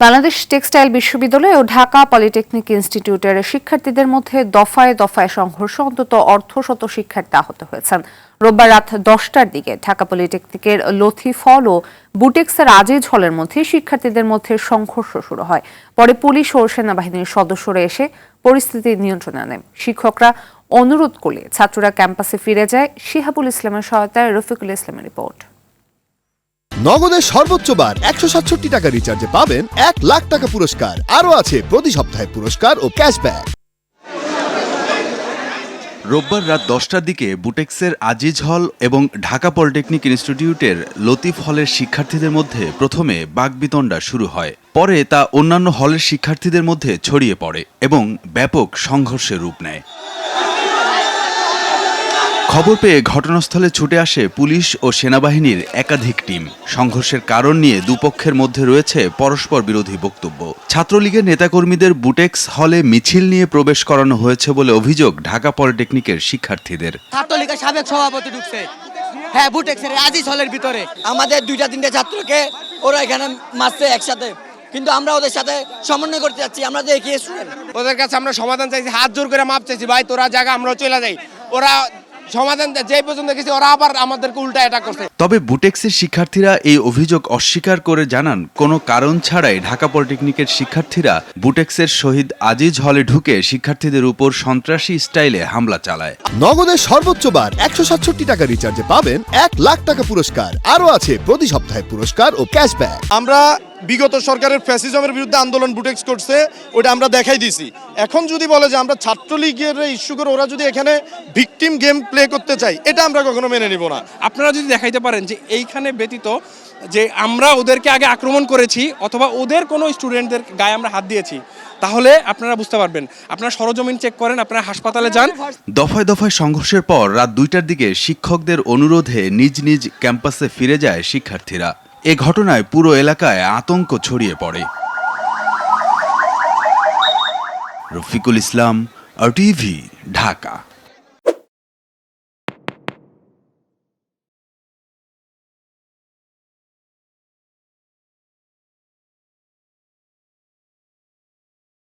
Bangladesh textile বিশ্ববিদ্যালয় ও Dhaka polytechnic ইনস্টিটিউটের শিক্ষার্থীদের মধ্যে দফায় দফায় সংঘর্ষ, অন্তত অর্ধশত শিক্ষার্থী আহত হয়েছেন। রোববার রাত দশটার দিকে ঢাকা পলিটেকনিকের লথি ফল ও বুটেক্সের আজিজ হলের মধ্যে শিক্ষার্থীদের মধ্যে সংঘর্ষ শুরু হয়। পরে পুলিশ ও সেনাবাহিনীর সদস্যরা এসে পরিস্থিতি নিয়ন্ত্রণে আনেন শিক্ষকরা অনুরোধ করলে ছাত্ররা ক্যাম্পাসে ফিরে যায়। শিহাবুল ইসলামের সহায়তায় রফিকুল ইসলামের রিপোর্ট। নগদের সর্বোচ্চ বার একশো সাতষট্টি টাকা রিচার্জে পাবেন এক লাখ টাকা পুরস্কার। আরও আছে প্রতি সপ্তাহে পুরস্কার ও ক্যাশব্যাক রোববার রাত দশটার দিকে বুটেক্সের আজিজ হল এবং ঢাকা পলিটেকনিক ইনস্টিটিউটের লতিফ হলের শিক্ষার্থীদের মধ্যে প্রথমে বাগবিতণ্ডা শুরু হয়। পরে তা অন্যান্য হলের শিক্ষার্থীদের মধ্যে ছড়িয়ে পড়ে এবং ব্যাপক সংঘর্ষের রূপ নেয়। খবর পেয়ে ঘটনাস্থলে ছুটে আসে পুলিশ ও সেনাবাহিনীর একাধিক টিম। সংঘর্ষের কারণ নিয়ে দুপক্ষের মধ্যে রয়েছে পরস্পর বিরোধী বক্তব্য। ছাত্রলীগের নেতাকর্মীদের বুটেক্স হলে মিছিল নিয়ে প্রবেশ করানো হয়েছে বলে অভিযোগ ঢাকা পলিটেকনিকের শিক্ষার্থীদের। ছাত্রলীগের সাবেক সভাপতি ঢুকছে। হ্যাঁ বুটেক্সের আজিজ হলের ভিতরে। আমাদের দুইটা তিনটে ছাত্রকে ওরা এখানে মারছে একসাথে। কিন্তু আমরা ওদের সাথে সমন্বয় করতে যাচ্ছি আমরা যে এগিয়ে ওদের কাছে আমরা সমাধান চাইছি হাত জোর করে মাপ চাইছি ভাই তোরা জায়গা আমরা চলে যাই। ওরা সমাধান যে পর্যন্ত গেছি ওরা আবার আমাদেরকে উল্টা এটা করছে। তবে বুটেক্সের শিক্ষার্থীরা এই অভিযোগ অস্বীকার করে জানান কোনো কারণ ছাড়াই ঢাকা পলিটেকনিকের শিক্ষার্থীরা বুটেক্সের শহীদ আজিজ হলে ঢুকে শিক্ষার্থীদের উপর সন্ত্রাসী স্টাইলে হামলা চালায়। নগদের সর্বোচ্চ বার একশো সাতষট্টি টাকা রিচার্জে পাবেন এক লাখ টাকা পুরস্কার। আরও আছে প্রতি সপ্তাহে পুরস্কার ও ক্যাশব্যাক আমরা বিগত সরকারের ফ্যাসিজমের বিরুদ্ধে আন্দোলন বুটেক্স করছে ওটা আমরা দেখাই দিছি এখন যদি বলে যে আমরা ছাত্রলীগের ইস্যু করে ওরা যদি এখানে ভিকটিম গেম প্লে করতে চাই এটা আমরা কখনো মেনে নিব না। আপনারা যদি দেখাইতে পারেন যে এইখানে ব্যতীত যে আমরা ওদেরকে আগে আক্রমণ করেছি অথবা ওদের কোনো স্টুডেন্টদের গায়ে আমরা হাত দিয়েছি তাহলে আপনারা বুঝতে পারবেন। আপনারা সরজমিন চেক করেন আপনারা হাসপাতালে যান। দফায় দফায় সংঘর্ষের পর রাত দুইটার দিকে শিক্ষকদের অনুরোধে নিজ নিজ ক্যাম্পাসে ফিরে যায় শিক্ষার্থীরা। এ ঘটনায় পুরো এলাকায় আতঙ্ক ছড়িয়ে পড়ে। রফিকুল ইসলাম আর টিভি ঢাকা।